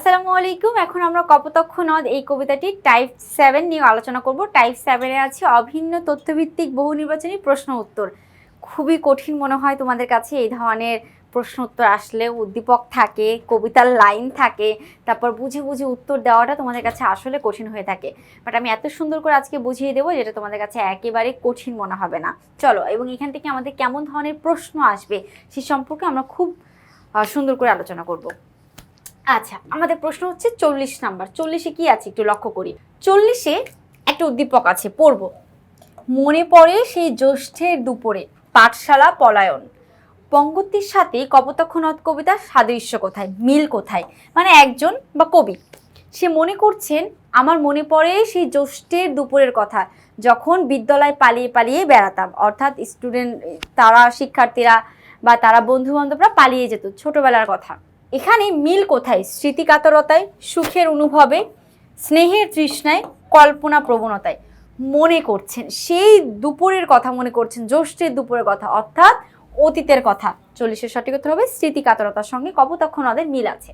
আসসালামু আলাইকুম। এখন আমরা কপোতক্ষ নদ এই কবিতাটি টাইপ সেভেন নিয়ে আলোচনা করব। টাইপ সেভেনে আছে অভিন্ন তথ্যভিত্তিক বহু নির্বাচনী প্রশ্ন উত্তর। খুবই কঠিন মনে হয় তোমাদের কাছে এই ধরনের প্রশ্ন উত্তর আসলে। উদ্দীপক থাকে, কবিতার লাইন থাকে, তারপর বুঝে বুঝে উত্তর দেওয়াটা তোমাদের কাছে আসলে কঠিন হয়ে থাকে। বাট আমি এত সুন্দর করে আজকে বুঝিয়ে দেবো যেটা তোমাদের কাছে একেবারে কঠিন মনে হবে না। চলো, এবং এখান থেকে আমাদের কেমন ধরনের প্রশ্ন আসবে সে সম্পর্কে আমরা খুব সুন্দর করে আলোচনা করব। আচ্ছা আমাদের প্রশ্ন হচ্ছে চল্লিশ নাম্বার। চল্লিশে কি আছে একটু লক্ষ্য করি। চল্লিশে একটা উদ্দীপক আছে, পড়ব। মনে পড়ে সেই জ্যৈষ্ঠের দুপুরে, পাঠশালা, পলায়ন। পঙ্গতির সাথে কপোতক্ষ নদ কবিতার সাদৃশ্য কোথায়? মিল কোথায়? মানে একজন বা কবি। সে মনে করছেন, আমার মনে পড়ে সেই জ্যৈষ্ঠের দুপুরের কথা, যখন বিদ্যালয় পালিয়ে পালিয়ে বেড়াতাম। অর্থাৎ স্টুডেন্ট তারা শিক্ষার্থীরা বা তারা বন্ধু বান্ধবরা পালিয়ে যেত, ছোটবেলার কথা। এখানে মিল কোথায়? স্মৃতিকাতরতায়, সুখের অনুভবে, স্নেহের তৃষ্ণায় কল্পনা প্রবণতায় মনে করছেন, সেই দুপুরের কথা মনে করছেন, জ্যৈষ্ঠের দুপুরের কথা। অর্থাৎ অতীতের কথা। চল্লিশের সঠিক উত্তর হবে স্মৃতিকাতরতার সঙ্গে কপোতক্ষ নদের মিল আছে।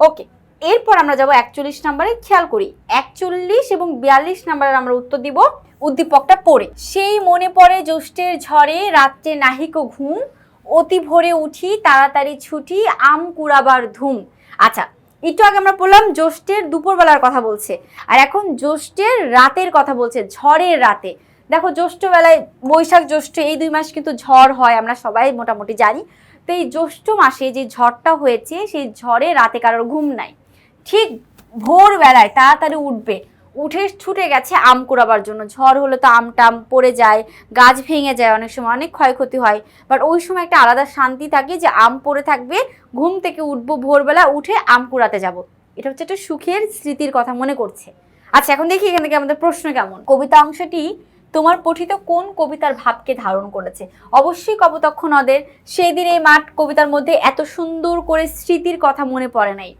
ওকে, এরপর আমরা যাব একচল্লিশ নাম্বারে। খেয়াল করি, একচল্লিশ এবং বিয়াল্লিশ নাম্বারের আমরা উত্তর দিব উদ্দীপকটা পড়ে। সেই মনে পড়ে জ্যৈষ্ঠের ঝড়ে, রাত্রে নাহিক ঘুম অতি ভোরে উঠি, তাড়াতাড়ি ছুটি, আম কুড়াবার ধুম। আচ্ছা একটু আগে আমরা বললাম জ্যৈষ্ঠের দুপুরবেলার কথা বলছে, আর এখন জ্যৈষ্ঠের রাতের কথা বলছে, ঝড়ের রাতে। দেখো জ্যৈষ্ঠ বেলায় বৈশাখ জ্যৈষ্ঠ, এই দুই মাস কিন্তু ঝড় হয়, আমরা সবাই মোটামুটি জানি। তো এই জ্যৈষ্ঠ মাসে যে ঝড়টা হয়েছে, সেই ঝড়ে রাতে কারোর ঘুম নাই। ঠিক ভোরবেলায় তাড়াতাড়ি উঠবে উঠে ছুটে গেছে আম কুড়াবার জন্য। ঝড় হলে তো আম টাম পড়ে যায়, গাছ ভেঙে যায়, অনেক সময় অনেক ক্ষয়ক্ষতি হয়। বাট ওই সময় একটা আলাদা শান্তি থাকে যে আম পড়ে থাকবে, ঘুম থেকে উঠবো ভোরবেলা, উঠে আম কুড়াতে যাব। এটা হচ্ছে একটা সুখের স্মৃতির কথা মনে করছে। আচ্ছা এখন দেখি এখান থেকে আমাদের প্রশ্ন কেমন? কবিতা অংশটি তোমার পঠিত কোন কবিতার ভাবকে ধারণ করেছে? অবশ্যই কপোতক্ষ নদের। সেই দিন এই মাঠ কবিতার মধ্যে এত সুন্দর করে স্মৃতির কথা মনে পড়ে নাই।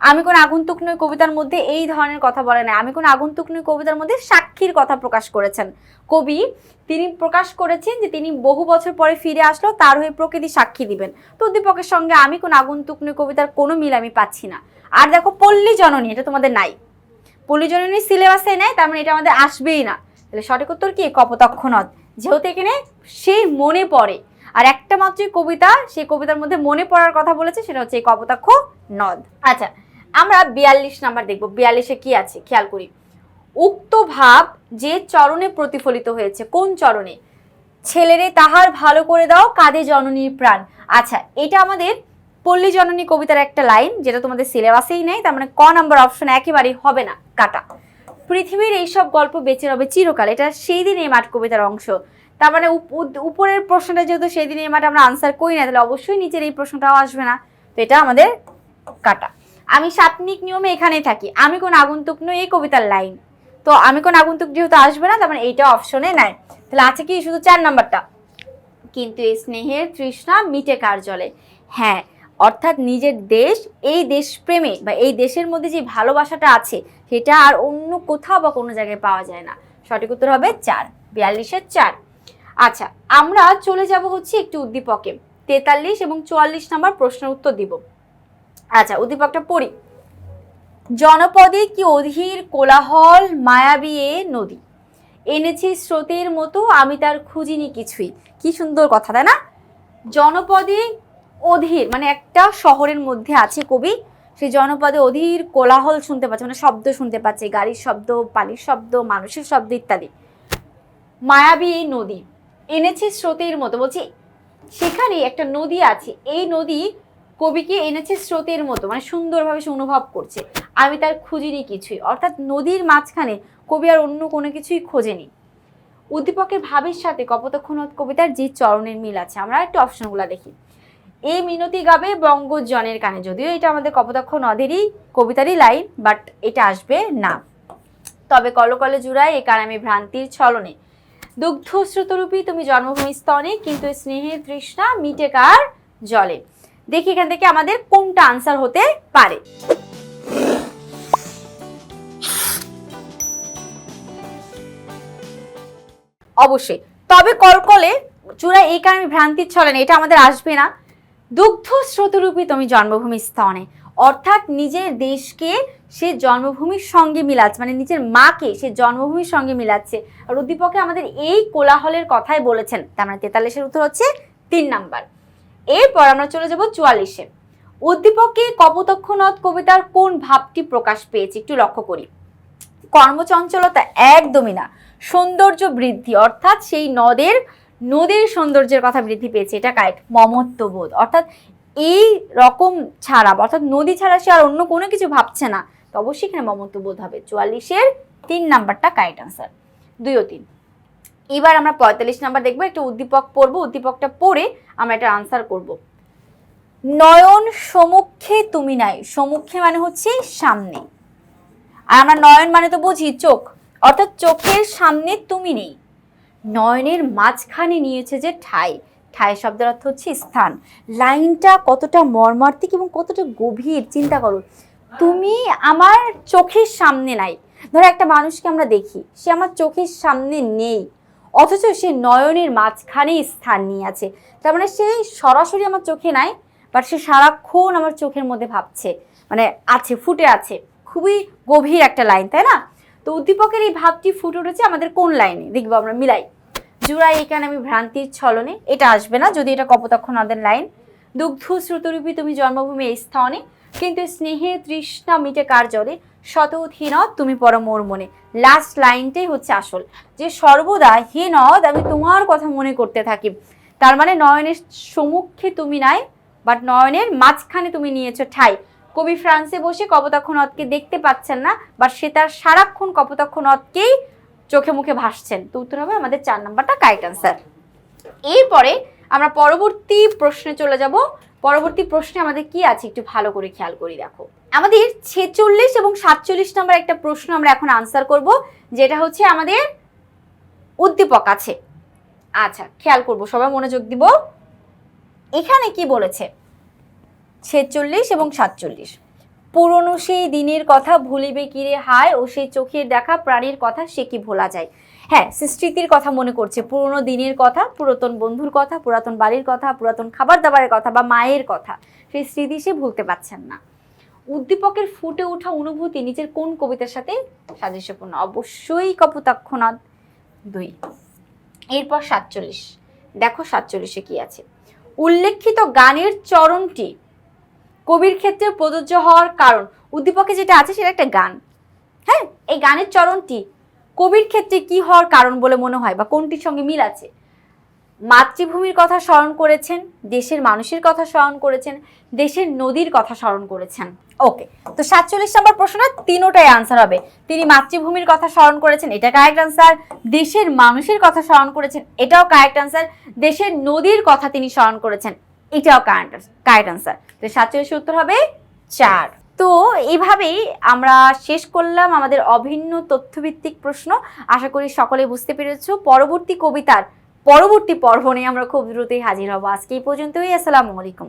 আমি কোন আগন্তুক নই কবিতার মধ্যে এই ধরনের কথা বলে নাই। আমি কোন আগন্তুক নই কবিতার মধ্যে সাক্ষীর কথা প্রকাশ করেছেন। কবি তিনি প্রকাশ করেছেন যে তিনি বহু বছর পরে ফিরে আসলো, তার হয়ে প্রকৃতি সাক্ষী দিবেন। তো উদ্দীপকের সঙ্গে আমি কোন আগন্তুক নই কবিতার কোনো মিল আমি পাচ্ছি না। আর দেখো পল্লী জননী, এটা তোমাদের নাই। পল্লী জননীর সিলেবাসে নাই, তার মানে এটা আমাদের আসবেই না। তাহলে সঠিক উত্তর কি? কপোতক্ষ নদ যেহেতু এখানে সেই মনে পড়ে। আর একটা মাত্রই কবিতা, সেই কবিতার মধ্যে মনে পড়ার কথা বলেছে, সেটা হচ্ছে এই কপোতাক্ষ নদ আচ্ছা আমরা বিয়াল্লিশ নাম্বার দেখব, বিয়াল্লিশে কি আছে? খেয়াল করি। উক্ত ভাব যে চরণে প্রতিফলিত হয়েছে, কোন চরণে? ছেলেরে তাহার ভালো করে দাও, কাঁদে জননীর প্রাণ। আচ্ছা এটা আমাদের পল্লী জননী কবিতার একটা লাইন, যেটা তোমাদের সিলেবাসেই নেই, তার মানে ক নাম্বার অপশন একেবারেই হবে না, কাটা। পৃথিবীর এইসব গল্প বেঁচে রবে চিরকাল, এটা সেই দিন এই মাঠ কবিতার অংশ। তার মানে উপ- উপরের প্রশ্নটা যেহেতু সেই দিন এই মাঠ আমরা আনসার করি না, তাহলে অবশ্যই নিচের এই প্রশ্নটাও আসবে না। তো এটা আমাদের কাটা। আমি সাত্বিক নিয়মে এখানেই থাকি। আমি কোন আগন্তুক নই এই কবিতার লাইন। তো আমি কোন আগন্তুক যেহেতু আসবে না, তার মানে এইটা অপশনে নাই। তাহলে আছে কি শুধু চার নাম্বারটা? কিন্তু এই স্নেহের তৃষ্ণা মিটে কার জলে? হ্যাঁ অর্থাৎ নিজের দেশ, এই দেশপ্রেমে বা এই দেশের মধ্যে যে ভালোবাসাটা আছে, সেটা আর অন্য কোথাও বা কোনো জায়গায় পাওয়া যায় না। সঠিক উত্তর হবে চার বিয়াল্লিশের চার। আচ্ছা আমরা চলে যাব হচ্ছে একটি উদ্দীপকে। তেতাল্লিশ এবং চুয়াল্লিশ নাম্বার প্রশ্নের উত্তর দিব। আচ্ছা পড়ি। জনপদে কি অধীর কোলাহল মায়াবী এ নদী? এনেছি স্রোতের মতো, আমি তার খুঁজিনি কিছুই। কি সুন্দর কথা, তাই না? জনপদে অধীর মানে একটা শহরের মধ্যে আছে কবি সেই জনপদে অধীর কোলাহল শুনতে পাচ্ছে মানে শব্দ শুনতে পাচ্ছে, গাড়ির শব্দ, পানির শব্দ, মানুষের শব্দ ইত্যাদি। মায়াবী এই নদী, এনেছে স্রোতের মতো, বলছি, সেখানে একটা নদী আছে, এই নদী কবিকে এনেছে স্রোতের মতো মানে সুন্দরভাবে সে অনুভব করছে। আমি তার খুঁজিনি কিছুই, অর্থাৎ নদীর মাঝখানে কবি আর অন্য কোনো কিছুই খোঁজেনি। উদ্দীপকের ভাবের সাথে কপোতক্ষ নদ কবিতার যে চরণের মিল আছে, আমরা একটু অপশনগুলো দেখি। এই মিনতি গাবে বঙ্গজনের কানে, যদিও এটা আমাদের কপোতক্ষ নদেরই কবিতারই লাইন, বাট এটা আসবে না। তবে কলকলে জুড়ায় এ কারামে ভ্রান্তির ছলনে। দুগ্ধ স্রোতরূপী তুমি জন্মভূমি স্তনে, কিন্তু স্নেহের তৃষ্ণা মিটে কার জলে। দেখি এখান থেকে আমাদের কোনটা আনসার হতে পারে। অবশ্যই। তবে কলকলে চূড়া এই কারণে ভ্রান্তির ছলেন এটা আমাদের আসবে না। দুগ্ধ স্রোতরূপী তুমি জন্মভূমি স্তনে। অর্থাৎ নিজের দেশকে সে জন্মভূমির সঙ্গে মিলাচ্ছে মানে নিজের মাকে সে জন্মভূমির সঙ্গে মিলাচ্ছে। আর উদ্দীপকে আমাদের এই কোলাহলের কথাই বলেছেন। তার মানে তেতাল্লিশের উত্তর হচ্ছে তিন নাম্বার। এরপর আমরা চলে যাব চুয়াল্লিশে। উদ্দীপকে কপোতক্ষ নদ কবিতার কোন ভাবটি প্রকাশ পেয়েছে একটু লক্ষ্য করি। কর্মচঞ্চলতা একদমই না, সৌন্দর্য বৃদ্ধি, অর্থাৎ সেই নদের, নদীর সৌন্দর্যের কথা বৃদ্ধি পেয়েছে, এটা কারেক্ট মমত্ববোধ। অর্থাৎ এই রকম ছাড়া, অর্থাৎ নদী ছাড়া সে আর অন্য কোনো কিছু ভাবছে না। তো অবশ্যই এখানে মমত্ববোধ হবে। চুয়াল্লিশের তিন নাম্বারটা কারেক্ট আনসার দুই ও তিন। এবার আমরা পঁয়তাল্লিশ নাম্বার দেখব, একটা উদ্দীপক পড়ব, উদ্দীপকটা পড়ে আমরা এটা আনসার করব। নয়ন সমুখে তুমি নাই, সমুখে মানে হচ্ছে সামনে। আর আমরা নয়ন মানে তো বুঝি চোখ, অর্থাৎ চোখের সামনে তুমি নেই। নয়নের মাঝখানে নিয়েছে যে ঠাই ঠাই শব্দের অর্থ হচ্ছে স্থান। লাইনটা কতটা মর্মার্থিক এবং কতটা গভীর, চিন্তা করো। তুমি আমার চোখের সামনে নাই। ধরো একটা মানুষকে আমরা দেখি, সে আমার চোখের সামনে নেই। অথচ সে নয়নের মাঝখানে স্থান নিয়ে আছে তার মানে সে সরাসরি আমার চোখে নাই বাট সে সারাক্ষণ আমার চোখের মধ্যে ভাবছে। মানে আছে, ফুটে আছে। খুবই গভীর একটা লাইন, তাই না? তো উদ্দীপকের এই ভাবটি ফুটে উঠেছে আমাদের কোন লাইনে? দেখব আমরা, মিলাই। জুড়াই এখানে আমি ভ্রান্তির ছলনে, এটা আসবে না, যদি এটা কপোতক্ষ নদের লাইন। দুগ্ধ শ্রুতরূপী তুমি জন্মভূমি এই স্থানে, কিন্তু স্নেহে তৃষ্ণা মিটে কার জলে শতধ হিনদ তুমি পর মোর মনে লাস্ট লাইনটাই হচ্ছে আসল। যে সর্বদা হে নদ আমি তোমার কথা মনে করতে থাকি। তার মানে নয়নের সম্মুখে তুমি নাই বাট নয়নের মাঝখানে তুমি নিয়েছো ঠাই। কবি ফ্রান্সে বসে কপোতাক্ষ নদকে দেখতে পাচ্ছেন না বাট সে তার সারাক্ষণ কপোতাক্ষ নদকেই চোখে মুখে ভাসছেন। তো উত্তর হবে আমাদের চার নাম্বারটা কারেক্ট আনসার এরপরে আমরা পরবর্তী প্রশ্নে চলে যাব। পরবর্তী প্রশ্নে আমাদের কি আছে একটু ভালো করে খেয়াল করি, দেখো। আমাদের ছেচল্লিশ এবং সাতচল্লিশ নম্বর একটা প্রশ্ন আমরা এখন আনসার করব, যেটা হচ্ছে আমাদের উদ্দীপক আছে। আচ্ছা খেয়াল করব, সবাই মনোযোগ দিব। এখানে কি বলেছে? ছেচল্লিশ এবং সাতচল্লিশ। পুরনো সেই দিনের কথা ভুলিবে কিরে হায়, ও সেই চোখের দেখা প্রাণীর কথা সে কি ভোলা যায়? হ্যাঁ স্মৃতির কথা মনে করছে, পুরনো দিনের কথা, পুরাতন বন্ধুর কথা, পুরাতন বাড়ির কথা, পুরাতন খাবার দাবারের কথা বা মায়ের কথা। সেই স্মৃতি সে ভুলতে পারছেন না। উদ্দীপকের ফুটে ওঠা অনুভূতি নিজের কোন কবিতার সাথে সাদৃশ্যপূর্ণ? অবশ্যই কপোতাক্ষনাদ দুই। এরপর সাতচল্লিশ। দেখো সাতচল্লিশে কি আছে। উল্লেখিত গানের চরণটি কবির ক্ষেত্রে প্রযোজ্য হওয়ার কারণ। উদ্দীপকে যেটা আছে সেটা একটা গান। হ্যাঁ? এই গানের চরণটি কবির ক্ষেত্রে কি হওয়ার কারণ বলে মনে হয় বা কোনটির সঙ্গে মিল আছে? মাতৃভূমির কথা স্মরণ করেছেন, দেশের মানুষের কথা স্মরণ করেছেন, দেশের নদীর কথা স্মরণ করেছেন। ওকে তো সাতচল্লিশ নম্বর প্রশ্নটা তিনোটাই আনসার হবে। তিনি মাতৃভূমির কথা স্মরণ করেছেন, এটা কারেক্ট আনসার দেশের মানুষের কথা স্মরণ করেছেন, এটাও কারেক্ট আনসার দেশের নদীর কথা তিনি স্মরণ করেছেন, এটাও কারেক্ট কারেক্ট আনসার তো সাতচল্লিশ উত্তর হবে চার। তো এইভাবেই আমরা শেষ করলাম আমাদের অভিন্ন তথ্যভিত্তিক প্রশ্ন। আশা করি সকলে বুঝতে পেরেছ। পরবর্তী কবিতার পরবর্তী পর্ব নিয়ে আমরা খুব দ্রুতই হাজির হব। আজকে এই পর্যন্তই, আসসালামু আলাইকুম।